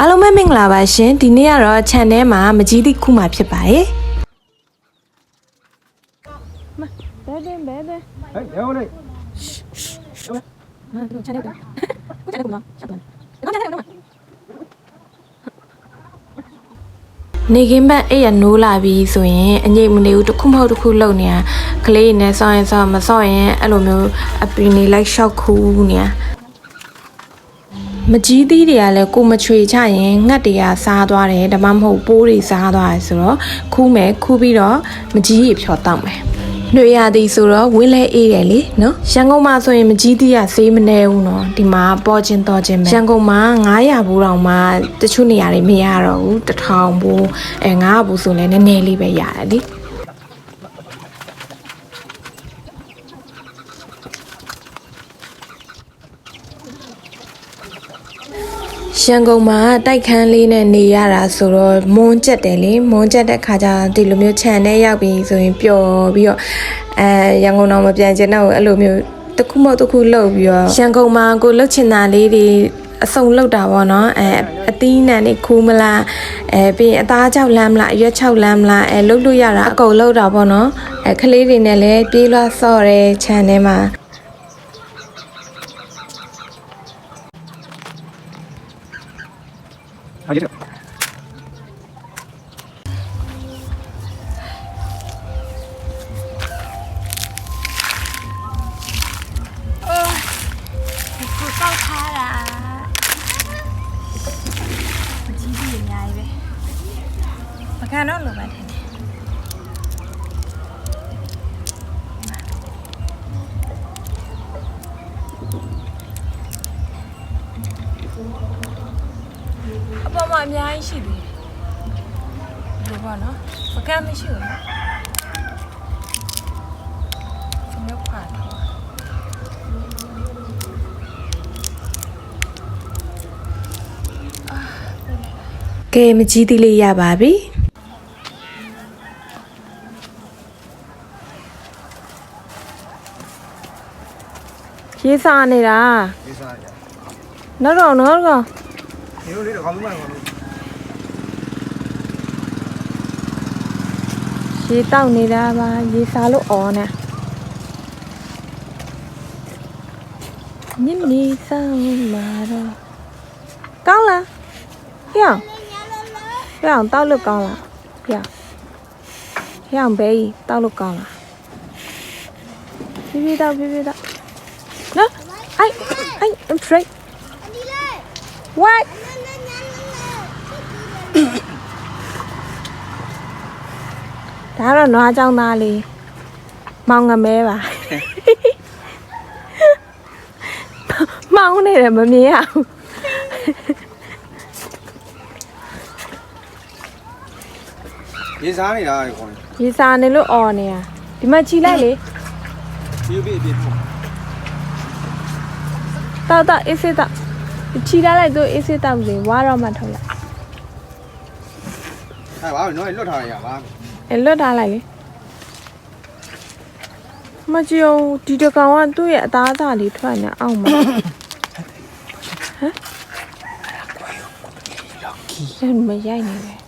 အားလုံးပဲမင်္ဂလာပါရှင်ဒီနေ့ကတော့ channel မှာမကြီးသည့်ခုမှဖြစ်ပါတယ်ဘဲဒင်းဘဲဒင်းဟဲ့ရောင်းလိုက်ဟာတို့ channel ကကို channel ကတော့ရှောက်တယ်ကောင်းတယ်ကောင်းတယ်နေခင်းဘက်အဲ့ရနိုးလာပြီးဆိုရင်အငိတ်မနေဘူးတစ်ခုမဟုတ်တစ်ခုလုံနေတာကလေးနဲ့ဆောင်းရင်ဆောင်းမဆောင်းရင်အဲ့လိုမျိုးအပင်နေလိုက်ရှောက်ခူးနေတာ မကြီးသီးတွေကလည်းကိုမချွေချရင်ငှက်တွေကစားသွားတယ်ဒါမှမဟုတ်ပိုးတွေစားသွားတယ်ဆိုတော့ခူးမယ်ခူးပြီးတော့မကြီးရေဖြောတောက်မယ်။နှွေရသည်ဆိုတော့ဝင်းလဲအေးတယ်လေနော်ရန်ကုန်မှာဆိုရင်မကြီးသီးကဆေးမနေဘူးနော်ဒီမှာပေါ်ချင်းတော်ချင်းပဲရန်ကုန်မှာ900ဘူးတောင်မှတချို့နေရာတွေမရတော့ဘူး1000ဘူးအဲ900ဘူးဆိုလည်းနည်းနည်းလေးပဲရတယ်လေ။ ရန်ကုန်မှာတိုက်ခန်းလေးနဲ့နေရတာဆိုတော့မွန်းကျက်တယ်လေမွန်းကျက်တဲ့ခါကျဒီလိုမျိုးခြံထဲရောက်ပြီးဆိုရင်ပျော်ပြီးတော့အဲရန်ကုန်တော့မပြန်ချင်တော့ဘူးအဲ့လိုမျိုးတစ်ခုမဟုတ်တစ်ခုလှုပ်ပြီးတော့ရန်ကုန်မှာကိုလှုပ်ချင်တာလေးတွေအစုံလှုပ်တာပေါ့နော်အဲအသီးနှံနေခူးမလားအဲပြီးရင်အသားချောက်လမ်းမလားအရွက်ချောက်လမ်းမလားအဲလှုပ်လို့ရတာအကုန်လှုပ်တာပေါ့နော်အဲကလေးတွေနဲ့လည်းပြေးလွှားဆော့တဲ့ခြံထဲမှာ 알겠죠? câu tha là chỉ gì nhài vậy? Mà kha nó là bạn တော့အများကြီးရှိပြီဒီလိုပေါ့နော်ပကံမရှိဘူးနော်မျိုးခွာတော့ကဲမကြီးသေးလေးရပါပြီရေးစားနေတာရေးစားရနောက်တော့နောက်တော့ 你说这个好多嘛？ ရေးတောက်နေတာပါရေးစားလို့အော်နေမြင့်နီဆောင်မာတော့ကောင်းလားဟျောင်းဟျောင်းတောက်လို့ကောင်းလားဟျောင်းဟျောင်းဘေးတောက်လို့ကောင်းလားဖြည်းဖြည်းတောက်ဖြည်းဖြည်းတောက်နော်အိုက်အိုက် I'm straight What? ။ဒါတော့နွားကြောင်သားလေးမောင်ငမဲပါ။မောင်နေတယ်မမြင်ရဘူးရေးစားနေတာလေခေါင်း။ရေစာနေလို့អော်နေရ။ဒီမှာခြိလိုက်လေဒီပြည့်ပြည့်ပေါ့။တောက်တောက်အေးစေးတောက်။ ချီထားလိုက်သူအေးစစ်တောက်စီဝါတော့မှထုတ်လိုက်အဲ့ဘာလို့နော်လွတ်ထားရပါအဲလွတ်ထားလိုက်လေမကြည့်အောင်ဒီတကောင်ကသူ့ရဲ့အသားအသားလေးထွက်နေအောင်မှာဟမ်မရိုက်နေတယ်